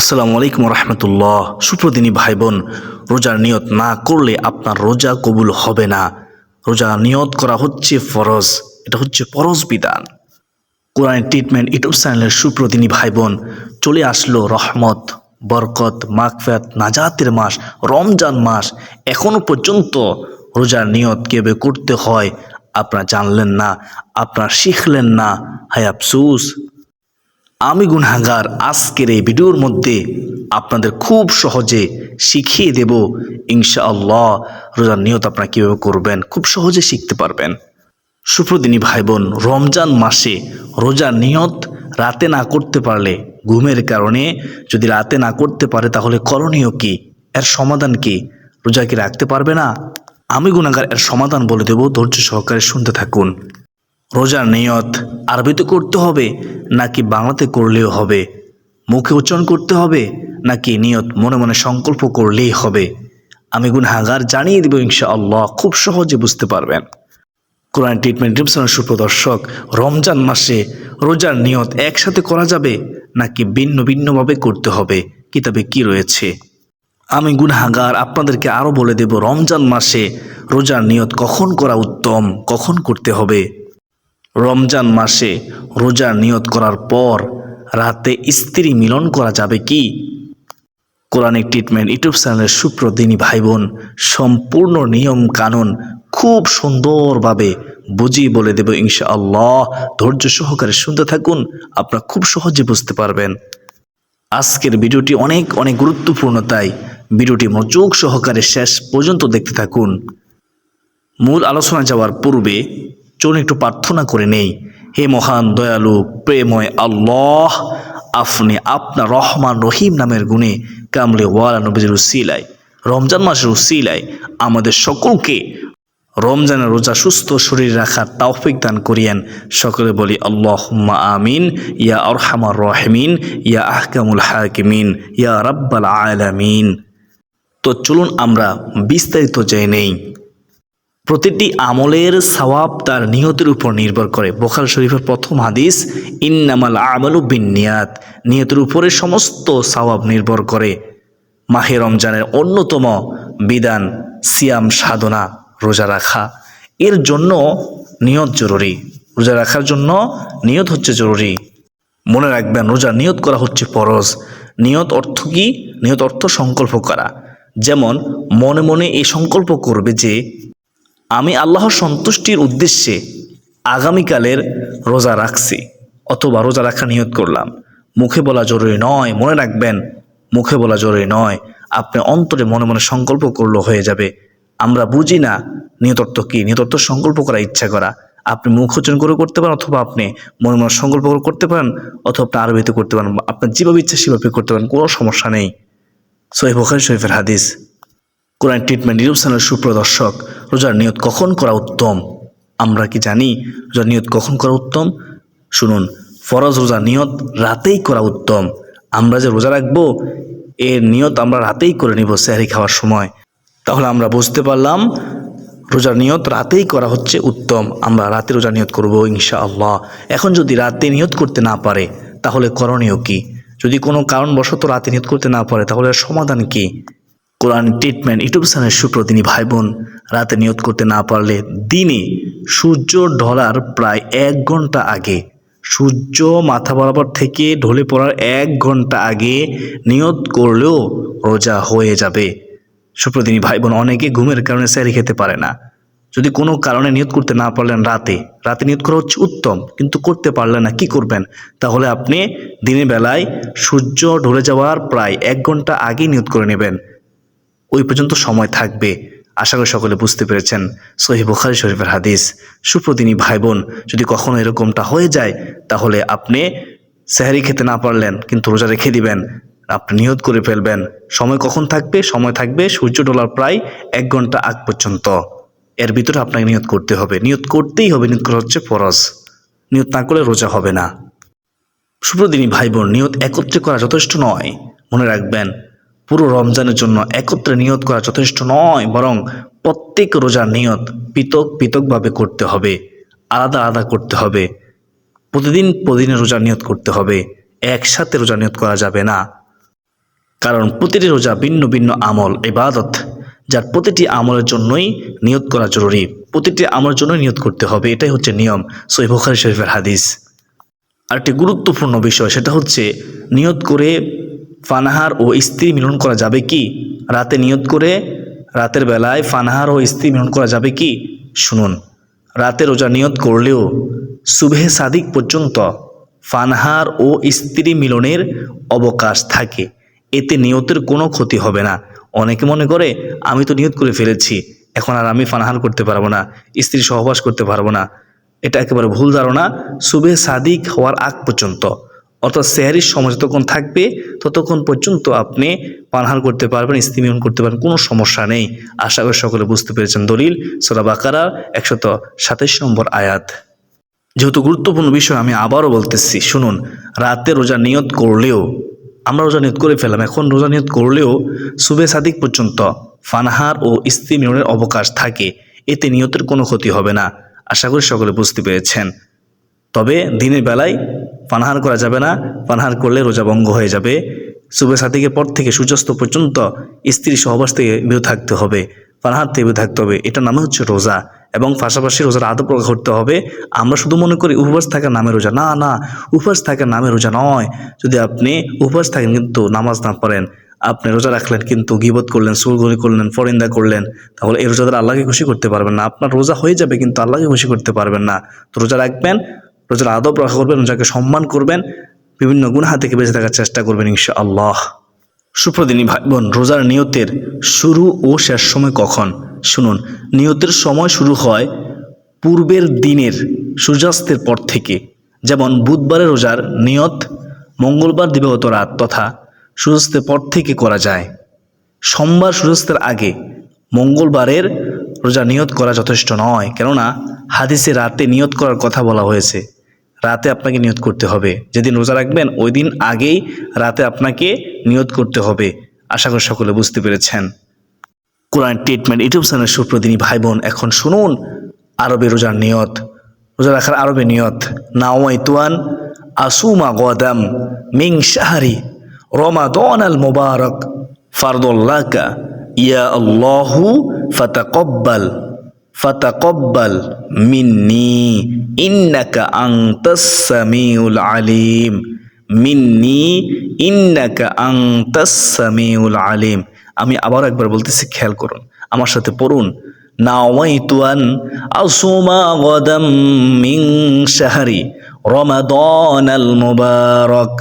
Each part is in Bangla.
আসসালামু আলাইকুম রহমতুল্লাহ সুপ্রদিনী ভাই বোন রোজার নিয়ত না করলে আপনার রোজা কবুল হবে না। রোজা নিয়ত করা হচ্ছে ফরজ, এটা হচ্ছে ফরজ বিধান। কোরআন ট্রিটমেন্ট ইউটিউব চ্যানেলের সুপ্রদিনী ভাই বোন চলে আসলো রহমত, বরকত মাকফেত নাজাতের মাস, রমজান মাস। এখনও পর্যন্ত রোজার নিয়ত কেবে করতে হয় আপনারা জানলেন না, আপনারা শিখলেন না। হায় আফসুস। আমি গুনহাগার আজকের এই ভিডিওর মধ্যে আপনাদের খুব সহজে শিখিয়ে দেব, ইনশাআল্লাহ রোজার নিয়ত আপনারা কীভাবে করবেন, খুব সহজে শিখতে পারবেন। সুপ্রদিনী ভাই বোন রমজান মাসে রোজার নিয়ত রাতে না করতে পারলে ঘুমের কারণে যদি রাতে না করতে পারে তাহলে করণীয় কি? এর সমাধান কি? রোজা কি রাখতে পারবে না? আমি গুণাগার এর সমাধান বলে দেব, ধৈর্য সহকারে শুনতে থাকুন। রোজার নিয়ত আরবিতে করতে হবে, নাকি বাংলাতে করলেও হবে? মুখে উচ্চারণ করতে হবে, নাকি নিয়ত মনে মনে সংকল্প করলেই হবে? আমি গুনহাগার জানিয়ে দেব ইনশাআল্লাহ, খুব সহজে বুঝতে পারবেন। কোরআন ট্রিটমেন্ট টিপসনের সুপ্রদর্শক, রমজান মাসে রোজার নিয়ত একসাথে করা যাবে, নাকি ভিন্ন ভিন্নভাবে করতে হবে? কিতাবে কি রয়েছে? আমি গুনহাগার আপনাদেরকে আরও বলে দেব, রমজান মাসে রোজার নিয়ত কখন করা উত্তম, কখন করতে হবে? রমজান মাসে রোজা নিয়ত করার পর রাতে স্ত্রী মিলন করা যাবে কি? কোরআনিক ট্রিটমেন্ট ইউটিউব চ্যানেলের সুপ্রদিনী ভাই বোন সম্পূর্ণ নিয়ম কানুন খুব সুন্দরভাবে বুঝিয়ে বলে দেব ইনশাআল্লাহ। ধৈর্য সহকারে শুনতে থাকুন, আপনারা খুব সহজে বুঝতে পারবেন। আজকের ভিডিওটি অনেক অনেক গুরুত্বপূর্ণ, তাই ভিডিওটি মনোযোগ সহকারে শেষ পর্যন্ত দেখতে থাকুন। মূল আলোচনা যাওয়ার পূর্বে চলুন একটু প্রার্থনা করে নেই। হে মহান, দয়ালু প্রেময় আল্লাহ, আপনি আপনার রহমান রহিম নামের গুণে কামলে ওয়ালা নবীর উসিলায়, রমজান মাসের উসিলায় আমাদের সকলকে রমজানের রোজা সুস্থ শরীর রাখার তাওফিক দান করিয়েন। সকলে বলি আল্লাহ আমিন, ইয়া আরহামার রহমিন, ইয়া আহকামুল হাকিমিন, ইয়া রাব্বাল আলামিন। তো চলুন আমরা বিস্তারিত জেনে নেই। প্রতিটি আমলের সওয়াব তার নিয়তের উপর নির্ভর করে। বোখাল শরীফের প্রথম হাদিস, ইন্নামাল আমালু বিন নিয়াত নিয়তের উপরে সমস্ত সওয়াব নির্ভর করে। মাহে রমজানের অন্যতম বিধান, সিয়াম, সাধনা, রোজা রাখা। এর জন্য নিয়ত জরুরি। রোজা রাখার জন্য নিয়ত হচ্ছে জরুরি। মনে রাখবেন, রোজা নিয়ত করা হচ্ছে ফরজ। নিয়ত অর্থ কি? নিয়ত অর্থ সংকল্প করা। যেমন, মনে মনে এই সংকল্প করবে যে আমি আল্লাহর সন্তুষ্টির উদ্দেশ্যে আগামীকালের রোজা রাখছি অথবা রোজা রাখা নিয়ত করলাম। মুখে বলা জরুরি নয়, মনে রাখবেন, মুখে বলা জরুরি নয়। আপনি অন্তরে মনে মনে সংকল্প করল হয়ে যাবে। আমরা বুঝি না নিয়তত্ব কি নিয়তত্ব সংকল্প করা ইচ্ছা করা। আপনি মুখ উচ্চারণ করে করতে পারেন অথবা আপনি মনে মনে সংকল্প করে করতে পারেন অথবা আপনি আরবিতে করতে পারেন। আপনার যেভাবে ইচ্ছা সেভাবে করতে পারেন, কোনো সমস্যা নেই। সহিহ বখারি শরীফের হাদিস। কোরআন ট্রিটমেন্ট ইউটিউব চ্যানেলের সুপ্রদর্শক, রোজার নিয়ত কখন করা উত্তম? আমরা কি জানি রোজার নিয়ত কখন করা উত্তম? শুনুন, ফরজ রোজার নিয়ত রাতেই করা উত্তম। আমরা যে রোজা রাখব, এর নিয়ত আমরা রাতেই করে নিব স্যারি খাওয়ার সময়। তাহলে আমরা বুঝতে পারলাম রোজার নিয়ত রাতেই করা হচ্ছে উত্তম। আমরা রাতে রোজা নিয়ত করব ইনশাআল্লাহ। এখন যদি রাতে নিয়ত করতে না পারে, তাহলে করণীয় কি? যদি কোনো কারণবশত রাতে নিয়ত করতে না পারে, তাহলে সমাধান কি? কোরআন ট্রিটমেন্ট ইউটিউব চ্যানেলের সুপ্রতিনি ভাই বোন রাতে নিয়ত করতে না পারলে দিনে সূর্য ঢলার প্রায় এক ঘণ্টা আগে, সূর্য মাথা বরাবর থেকে ঢলে পড়ার এক ঘণ্টা আগে নিয়ত করলেও রোজা হয়ে যাবে। সুপ্রতিনি ভাই বোন অনেকে ঘুমের কারণে স্যারি খেতে পারে না। যদি কোনো কারণে নিয়ত করতে না পারলেন রাতে রাতে নিয়ত করা হচ্ছে উত্তম, কিন্তু করতে পারলেন না, কি করবেন? তাহলে আপনি দিনের বেলায় সূর্য ঢলে যাওয়ার প্রায় এক ঘণ্টা আগেই নিয়ত করে নেবেন। ওই পর্যন্ত সময় থাকবে। আশা করি সকলে বুঝতে পেরেছেন সহি বুখারি শরীফের হাদিস। সুপ্রদিনী ভাই বোন যদি কখনো এরকমটা হয়ে যায়, তাহলে আপনি সেহারি খেতে না পারলেন, কিন্তু রোজা রেখে দিবেন, আপনি নিয়ত করে ফেলবেন। সময় কখন থাকবে? সময় থাকবে সূর্য ডলার প্রায় এক ঘণ্টা আগ পর্যন্ত। এর ভিতরে আপনাকে নিয়ত করতে হবে। নিয়ত করতেই হবে, নিয়ত করা হচ্ছে ফরজ। নিয়ত না করলে রোজা হবে না। সুপ্রদিনী ভাই বোন নিয়ত একত্রে করা যথেষ্ট নয়। মনে রাখবেন পুরো রমজানের জন্য একত্রে নিয়ত করা যথেষ্ট নয়, বরং প্রত্যেক রোজার নিয়ত পৃথক পৃথকভাবে করতে হবে, আলাদা আলাদা করতে হবে। প্রতিদিন প্রতিদিনের রোজা নিয়ত করতে হবে, একসাথে রোজা নিয়ত করা যাবে না। কারণ প্রতিটি রোজা ভিন্ন ভিন্ন আমল, ইবাদত, যার প্রতিটি আমলের জন্যই নিয়ত করা জরুরি। প্রতিটি আমলের জন্যই নিয়ত করতে হবে, এটাই হচ্ছে নিয়ম সই বুখারী শরীফের হাদিস। আরেকটি গুরুত্বপূর্ণ বিষয়, সেটা হচ্ছে নিয়ত করে ফানাহার ও স্ত্রী মিলন করা যাবে কি? রাতে নিয়ত করে রাতের বেলায় ফানাহার ও স্ত্রী মিলন করা যাবে কি? শুনুন। রাতে রোজা নিয়ত করলেও সুবেহে সাদিক পর্যন্ত ফানহার ও স্ত্রী মিলনের অবকাশ থাকে। এতে নিয়তের কোনো ক্ষতি হবে না। অনেকে মনে করে, আমি তো নিয়ত করে ফেলেছি, এখন আর আমি ফানহার করতে পারব না, স্ত্রী সহবাস করতে পারব না। এটা একেবারে ভুল ধারণা সুবে সাদিক হওয়ার আগ পর্যন্ত। অর্থাৎ সেহারির সময় যতক্ষণ থাকবে, ততক্ষণ পর্যন্ত আপনি পানহার করতে পারবেন স্ত্রীমিলন করতে পারবেন, কোনো সমস্যা নেই। আশা করি সকলে বুঝতে পেরেছেন দলিল। সোরা বাকারা, একশত সাতাইশ নম্বর আয়াত। যেহেতু গুরুত্বপূর্ণ বিষয়, আমি আবারও বলতেছি, শুনুন, রাতে রোজা নিয়ত করলেও, আমরা রোজা নিয়ত করে ফেলাম এখন রোজা নিয়ত করলেও সুবে সাদিক পর্যন্ত ফানহার ও স্ত্রী মিলনের অবকাশ থাকে, এতে নিয়তের কোনো ক্ষতি হবে না। আশা করি সকলে বুঝতে পেরেছেন। তবে দিনের বেলায় পানাহার করা যাবে না। পানাহার করলে রোজা ভঙ্গ হয়ে যাবে। সুবে সাদিকের পর থেকে সূর্যাস্ত পর্যন্ত স্ত্রী সহবাস থেকে বিরত থাকতে হবে। পানাহার থেকে বিরত থাকতে হবে। এটা নামে হচ্ছে রোজা। এবং পাশাপাশি রোজার আদব করতে হবে। আমরা শুধু মনে করি উপবাস থাকার নামে রোজা। না না, উপবাস থাকার নামে রোজা নয়। যদি আপনি উপবাস থাকেন কিন্তু নামাজ না পড়েন, আপনি রোজা রাখলেন কিন্তু গিবত করলেন সুরগরি করলেন ফরিন্দা করলেন, তাহলে এই রোজাদার আল্লাহকে খুশি করতে পারবেন না। আপনার রোজা হয়ে যাবে কিন্তু আল্লাহকে খুশি করতে পারবেন না। তো রোজা রাখবেন রোজার আদব রক্ষা করবেন, রোজাকে সম্মান করবেন, বিভিন্ন গুণহা থেকে বেঁচে থাকার চেষ্টা করবেন ইনশা আল্লাহ সুপ্রদিনী ভাই বোন, রোজার নিয়তের শুরু ও শেষ সময় কখন? শুনুন, নিয়তের সময় শুরু হয় পূর্বের দিনের সূর্যাস্তের পর থেকে। যেমন বুধবারের রোজার নিয়ত, মঙ্গলবার দিবাগত রাত তথা সূর্যাস্তের পর থেকে করা যায়। সোমবার সূর্যাস্তের আগে, মঙ্গলবারের রোজা নিয়ত করা যথেষ্ট নয়। কেননা, হাদিসে রাতে নিয়ত করার কথা বলা হয়েছে। রাতে আপনাকে নিয়ত করতে হবে। যেদিন রোজা রাখবেন ওই দিন আগেই রাতে আপনাকে নিয়ত করতে হবে। আশা করি সকলে বুঝতে পেরেছেন। কোরআন ট্রিটমেন্ট, ইউটিউব চ্যানেল সুপ্রদিনী ভাই বোন এখন শুনুন আরবে রোজার নিয়ত। রোজা রাখার আরবে নিয়ত নাওয়াইতুয়ান আসুমা গদাম মিং শাহরি রমাদন আল মুবারক ফারদুল্লাকা ইয়া আল্লাহু ফাতাকব্বাল। ফাতাকব্বাল মিন্নি, ইন্নাকা আনতাস সামিউল আলিম। মিন্নি, ইন্নাকা আনতাস সামিউল আলিম। আমি আবার একবার বলতেছি, খেয়াল করুন, আমার সাথে পড়ুন। নাওয়াইতুয়ান আসুমা গদাম মিং শাহরি রমাদান আল মুবারক।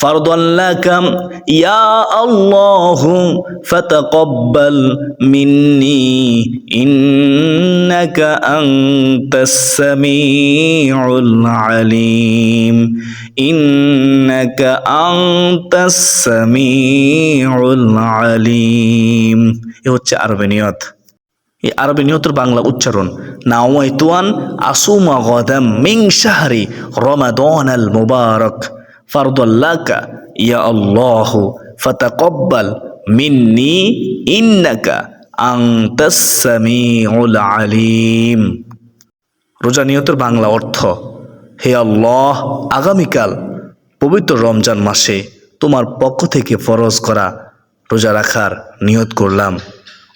فرضا لك يا الله فتقبل مني إنك أنت السميع العليم. إنك أنت السميع العليم. হচ্ছে আরবী নিয়ত। এই আরবী নিয়তের বাংলা উচ্চারণ নাওয়াইতুয়ান أصوم غدا من شهر رمضان المبارك ফারদুল্লাকা, ইয়া আল্লাহ, ফাতাকব্বাল মিন্নি, ইন্নাকা আনতাস সামিউল আলিম। রোজা নিয়তের বাংলা অর্থ, হে আল্লাহ, আগামীকাল, পবিত্র রমজান মাসে তোমার পক্ষ থেকে ফরজ করা রোজা রাখার নিয়ত করলাম।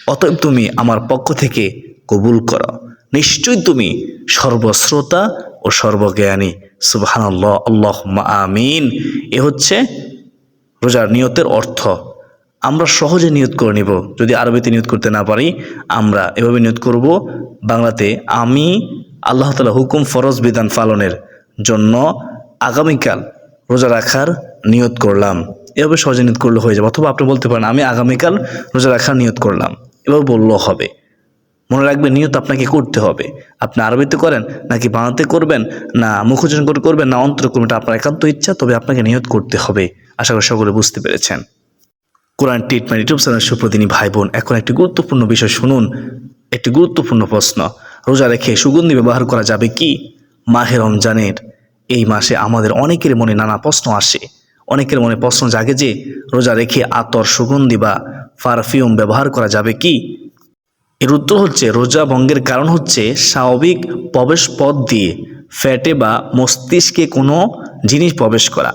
অতএব তুমি আমার পক্ষ থেকে কবুল করো। নিশ্চয়ই তুমি সর্বশ্রোতা ও সর্বজ্ঞানী। সুবাহান আল্লাহ আল্লাহ আমিন। এ হচ্ছে রোজার নিয়তের অর্থ। আমরা সহজে নিয়ত করে নিব। যদি আরবিতে নিয়ত করতে না পারি, আমরা এভাবে নিয়ত করব, বাংলাতে আমি আল্লাহ তালা হুকুম ফরজ বিধান পালনের জন্য আগামীকাল রোজা রাখার নিয়ত করলাম। এভাবে সহজে নিয়ত করলে হয়ে যাবে। অথবা আপনি বলতে পারেন, আমি আগামীকাল রোজা রাখার নিয়ত করলাম। এভাবে বললেও হবে। মনে রাখবেন, নিয়ত আপনাকে করতে হবে। আপনি আরবিতে করেন, নাকি বাংলাতে করবেন, না মুখোজন করে করবেন, না অন্তর করবেন এটা আপনার একান্ত ইচ্ছা, তবে আপনাকে নিয়ত করতে হবে। আশা করি সকলে বুঝতে পেরেছেন। কোরআন ট্রিটমেন্ট, ইউটিউব চ্যানেল সুপ্রদিনী ভাই বোন এখন একটি গুরুত্বপূর্ণ বিষয় শুনুন। একটি গুরুত্বপূর্ণ প্রশ্ন, রোজা রেখে সুগন্ধি ব্যবহার করা যাবে কি? মাহে রমজানের এই মাসে আমাদের অনেকের মনে নানা প্রশ্ন আসে। অনেকের মনে প্রশ্ন জাগে যে, রোজা রেখে আতর, সুগন্ধি বা পারফিউম ব্যবহার করা যাবে কি? এর উত্তর হচ্ছে, রোজা ভঙ্গের কারণ হচ্ছে স্বাভাবিক প্রবেশ পথ দিয়ে ফ্যাটে বা মস্তিষ্কে কোনো জিনিস প্রবেশ করা।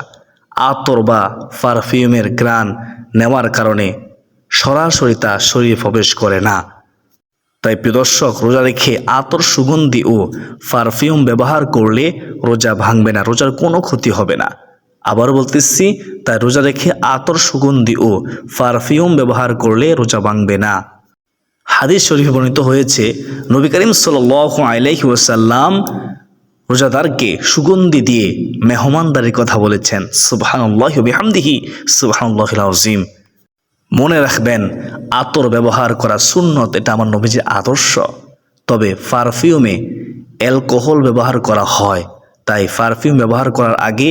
আতর বা পারফিউমের গ্রান নেওয়ার কারণে সরাসরি তা শরীরে প্রবেশ করে না। তাই প্রিয় দর্শক, রোজা রেখে আতর সুগন্ধি ও পারফিউম ব্যবহার করলে রোজা ভাঙবে না, রোজার কোনো ক্ষতি হবে না। আবার বলতেছি, তাই রোজা রেখে আতর সুগন্ধি ও পারফিউম ব্যবহার করলে রোজা ভাঙবে না। হাদিস শরীফ বর্ণিত হয়েছে, নবী করিম সাল আলাইহি ওয়াসাল্লাম রোজাদারকে সুগন্ধি দিয়ে মেহমানদারির কথা বলেছেন। সুবহানাল্লাহি বিহামদিহি মনে রাখবেন, আতর ব্যবহার করা সুন্নত, এটা আমার নবীজির আদর্শ। তবে পারফিউমে অ্যালকোহল ব্যবহার করা হয়। তাই পারফিউম ব্যবহার করার আগে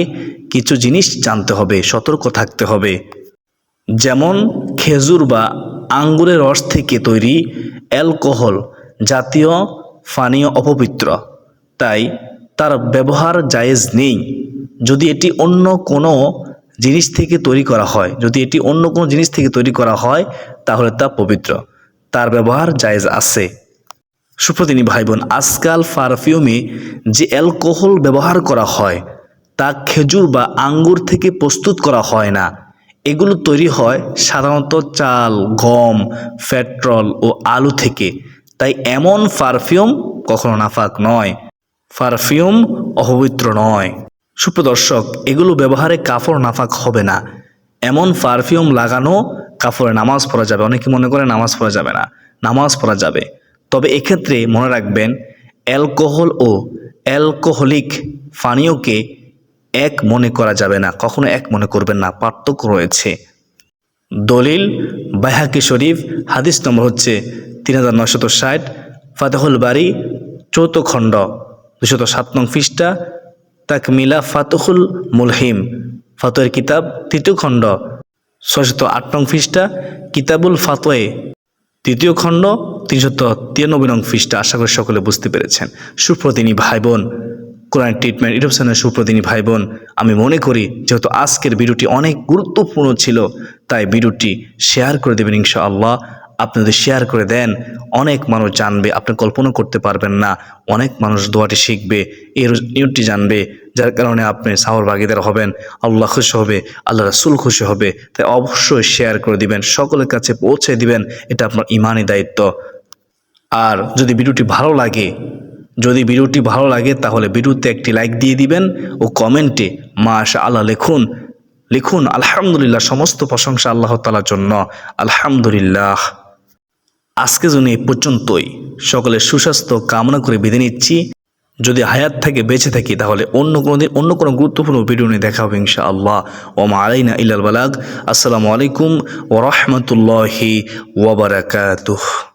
কিছু জিনিস জানতে হবে, সতর্ক থাকতে হবে। যেমন খেজুর বা আঙ্গুরের রস থেকে তৈরি অ্যালকোহল জাতীয় পানীয় অপবিত্র। তাই তার ব্যবহার জায়েজ নেই। যদি এটি অন্য কোনো জিনিস থেকে তৈরি করা হয়, যদি এটি অন্য কোনো জিনিস থেকে তৈরি করা হয়, তাহলে তা পবিত্র। তার ব্যবহার জায়েজ আছে। সুপ্রতিনি ভাই বোন আজকাল পারফিউমে যে অ্যালকোহল ব্যবহার করা হয়, তা খেজুর বা আঙ্গুর থেকে প্রস্তুত করা হয় না। এগুলো তৈরি হয় সাধারণত চাল, গম, পেট্রোল ও আলু থেকে। তাই এমন পারফিউম কখনো নাফাক নয়। পারফিউম অপবিত্র নয়। সুপ্রদর্শক এগুলো ব্যবহারে কাপড় নাফাক হবে না। এমন পারফিউম লাগানো কাপড়ে নামাজ পড়া যাবে। অনেকে মনে করে নামাজ পড়া যাবে না। নামাজ পড়া যাবে। তবে এক্ষেত্রে মনে রাখবেন, অ্যালকোহল ও অ্যালকোহলিক পানীয়কে এক মনে করা যাবে না, কখনো এক মনে করবেন না, পার্থক্য রয়েছে। দলিল, বাইহাকি শরীফ, হাদিস নম্বর হচ্ছে তিন হাজার নশত ষাট, ফাতেহুল বাড়ি চৌথ খণ্ড দুশত সাত নং পৃষ্ঠা, তাকমিলা ফাতহুল মুলহিম ফাতোয়ের কিতাব, তৃতীয় খণ্ড, ছয়শত আট নং পৃষ্ঠা, কিতাবুল ফাতোয়ে তৃতীয় খণ্ড, তিনশত তিরানব্বই নং পৃষ্ঠা, আশা করি সকলে বুঝতে পেরেছেন। সুপ্রতিনী ভাই বোন কোরআন ট্রিটমেন্ট ইউটিউব চ্যানেল সুপ্রতিনী ভাই বোন আমি মনে করি যেহেতু আজকের ভিডিওটি অনেক গুরুত্বপূর্ণ ছিল, তাই ভিডিওটি শেয়ার করে দেবেন ইনশাআল্লাহ। আপনি যদি শেয়ার করে দেন, অনেক মানুষ জানবে, আপনি কল্পনা করতে পারবেন না, অনেক মানুষ দোয়াটি শিখবে, এই নিয়মটি জানবে, যার কারণে আপনি সাহর ভাগিদার হবেন, আল্লাহ খুশি হবে, আল্লাহ রাসুল খুশি হবে, তাই অবশ্যই শেয়ার করে দিবেন, সকলের কাছে পৌঁছে দিবেন, এটা আপনার ইমানই দায়িত্ব। আর যদি ভিডিওটি ভালো লাগে যদি ভিডিওটি ভালো লাগে, তাহলে ভিডিওতে একটি লাইক দিয়ে দিবেন ও কমেন্টে মা মাশা আল্লাহ লিখুন। লিখুন, আলহামদুলিল্লাহ সমস্ত প্রশংসা আল্লাহ তালার জন্য। আলহামদুলিল্লাহ। আজকে জন্য এই পর্যন্তই। সকলের সুস্বাস্থ্য কামনা করে বেঁধে নিচ্ছি। যদি হায়াত থাকে বেঁচে থাকি, তাহলে অন্য কোনো দিন অন্য কোনো গুরুত্বপূর্ণ ভিডিও নিয়ে দেখা হবে ইনশা আল্লাহ ওমা আলাইনা ইলাল বালাগ। আসসালামু আলাইকুম ওরহমতুল্লাহি ওবরাকাতুহ